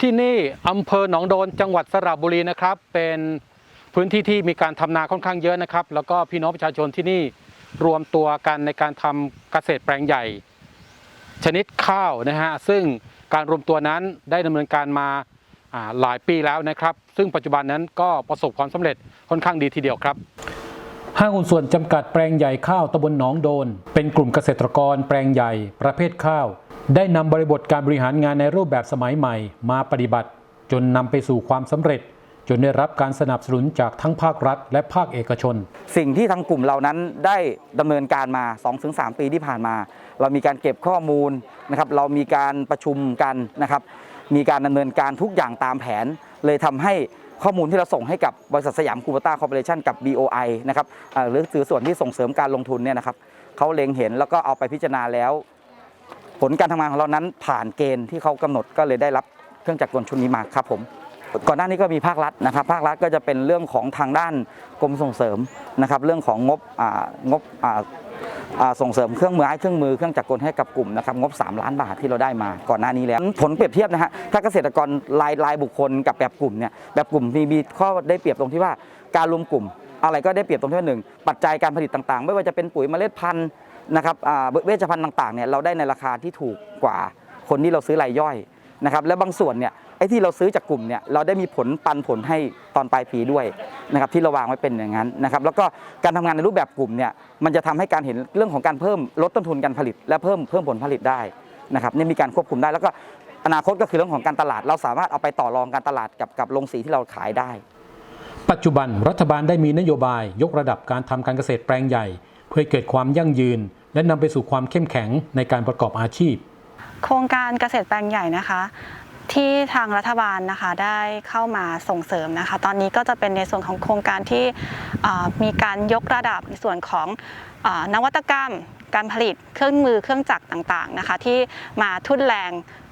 ที่นี่อำเภอหนองโดนจังหวัดสระบุรีนะครับ เป็นพื้นที่ที่มีการทำนาค่อนข้างเยอะนะครับ แล้วก็พี่น้องประชาชนที่นี่รวมตัวกันในการทำเกษตรแปลงใหญ่ ชนิดข้าวนะฮะซึ่งการรวมตัวนั้นได้ดำเนินการมาหลายปีแล้วนะครับ ซึ่งปัจจุบันนั้นก็ประสบความสำเร็จค่อนข้างดีทีเดียวครับห้างหุ้นส่วนจำกัดแปลงใหญ่ข้าวตำบลหนองโดน เป็นกลุ่มเกษตรกรแปลงใหญ่ประเภทข้าว ได้นำบริบทการบริหารงานในรูปแบบสมัยใหม่ มาปฏิบัติ จนนำไปสู่ความสำเร็จ จนได้รับการสนับสนุนจากทั้งภาครัฐ และภาคเอกชน สิ่งที่ทางกลุ่มเรานั้นได้ดำเนินการมา 2-3 ปีที่ผ่านมา เรามีการเก็บข้อมูลนะครับเรามีการประชุมกันนะครับมีการดำเนินการทุกอย่างตามแผน เลยทำให้ข้อมูลที่เราส่งให้กับบริษัทสยามคูปต้าคอร์ปอเรชันกับ BOI นะครับหรือสื่อส่วนที่ส่งเสริมการลงทุนเนี่ยนะครับเขาเล็งเห็นแล้วก็เอาไปพิจารณาแล้ว ผลการทำงานของเรานั้นผ่านเกณฑ์ที่เขากำหนดก็เลยได้รับเครื่องจักรกลชุดนี้มาครับผมก่อนหน้านี้ก็มีภาครัฐนะครับ ภาครัฐก็จะเป็นเรื่องของทางด้านกรมส่งเสริมนะครับ เรื่องของงบอ่างบอ่าอ่าส่งเสริมเครื่องมือไม้เครื่องมือเครื่องจักรกลให้กับกลุ่มนะครับงบ 3 ล้านบาทที่เราได้มาก่อนหน้านี้แล้ว ผลเปรียบเทียบนะฮะถ้าเกษตรกรรายรายบุคคลกับแบบกลุ่มเนี่ยแบบกลุ่มมีมีข้อได้เปรียบตรงที่ว่าการรวมกลุ่ม อะไรก็ได้เปรียบตรงที่ว่าหนึ่งปัจจัยการผลิตต่างๆ ไม่ว่าจะเป็นปุ๋ยเมล็ดพันธุ์ นะครับอ่าเวชภัณฑ์ต่างๆเนี่ยเราได้ในราคาที่ถูกกว่าคนที่เราซื้อรายย่อยนะครับและบางส่วนเนี่ยไอ้ที่เราซื้อจากกลุ่มเนี่ยเราได้มีผลปันผลให้ตอนปลายปีด้วยนะครับที่เราวางไว้เป็นอย่างนั้นนะครับแล้วก็การทำงานในรูปแบบกลุ่มเนี่ยมันจะทำให้การเห็นเรื่องของการเพิ่มลดต้นทุนการผลิต และเพิ่มเพิ่มผลผลิตได้นะครับนี่มีการควบคุมได้แล้วก็อนาคตก็คือเรื่องของการตลาด เราสามารถเอาไปต่อรองการตลาดกับกับโรงสีที่เราขายได้ ปัจจุบันรัฐบาลได้มีนโยบายยกระดับการทำการเกษตรแปลงใหญ่ เพื่อเกิดความยั่งยืน และนำไปสู่ความเข้มแข็งในการประกอบอาชีพ โครงการเกษตรแปลงใหญ่นะคะ ที่ทางรัฐบาลนะคะได้เข้ามาส่งเสริมนะคะ ตอนนี้ก็จะเป็นในส่วนของโครงการที่เอ่อมีการยกระดับในส่วนของเออนวัตกรรม การผลิตเครื่องมือเครื่องจักรต่างๆนะคะ ที่มาทุ่นแรง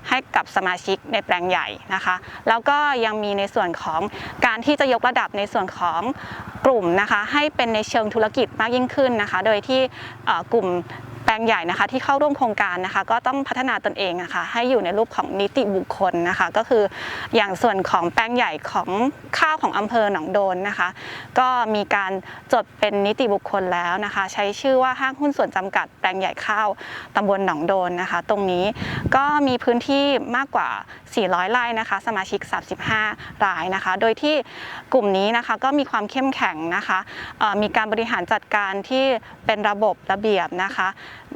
ให้กับสมาชิกในแปลงใหญ่นะคะ แล้วก็ยังมีในส่วนของการที่จะยกระดับในส่วนของ กลุ่มนะคะให้เป็นในเชิงธุรกิจมากยิ่งขึ้นนะคะ โดยที่กลุ่มแปลงใหญ่นะคะที่เข้าร่วมโครงการนะคะ ก็ต้องพัฒนาตนเองนะคะให้อยู่ในรูปของนิติบุคคลนะคะ ก็คืออย่างส่วนของแปลงใหญ่ของข้าวของอำเภอหนองโดนนะคะ ก็มีการจดเป็นนิติบุคคลแล้วนะคะ ใช้ชื่อว่าห้างหุ้นส่วนจำกัดแปลงใหญ่ข้าวตำบลหนองโดนนะคะ ตรงนี้ก็มีพื้นที่มากกว่า 400ไร่นะคะ สมาชิก 35 รายนะคะ โดยที่กลุ่มนี้นะคะก็มีความเข้มแข็งนะคะมีการบริหารจัดการที่เป็นระบบระเบียบนะคะ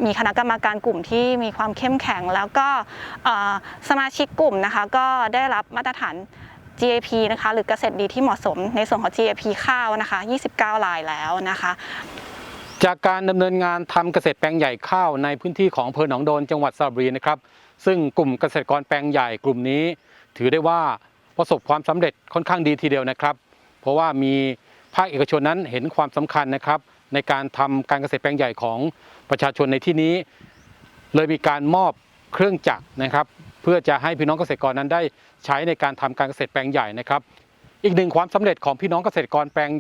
มีคณะกรรมการกลุ่มที่มีความเข้มแข็ง แล้วก็สมาชิกกลุ่มนะคะก็ได้รับมาตรฐาน GAP นะคะหรือเกษตรดีที่เหมาะสมในส่วนของ GAP ข้าวนะคะ 29 รายแล้วนะคะ จากการดำเนินงานทำเกษตรแปลงใหญ่ข้าวในพื้นที่ของอำเภอหนองโดนจังหวัดสระบุรีนะครับ ซึ่งกลุ่มเกษตรกรแปลงใหญ่กลุ่มนี้ ถือได้ว่าประสบความสำเร็จค่อนข้างดีทีเดียวนะครับ เพราะว่ามีภาคเอกชนนั้นเห็นความสำคัญนะครับ ในการทำการเกษตรแปลงใหญ่ของประชาชนในที่นี้ เลยมีการมอบเครื่องจักรนะครับ เพื่อจะให้พี่น้องเกษตรกรนั้นได้ใช้ในการทำการเกษตรแปลงใหญ่นะครับ อีกหนึ่งความสำเร็จของพี่น้องเกษตรกรแปลง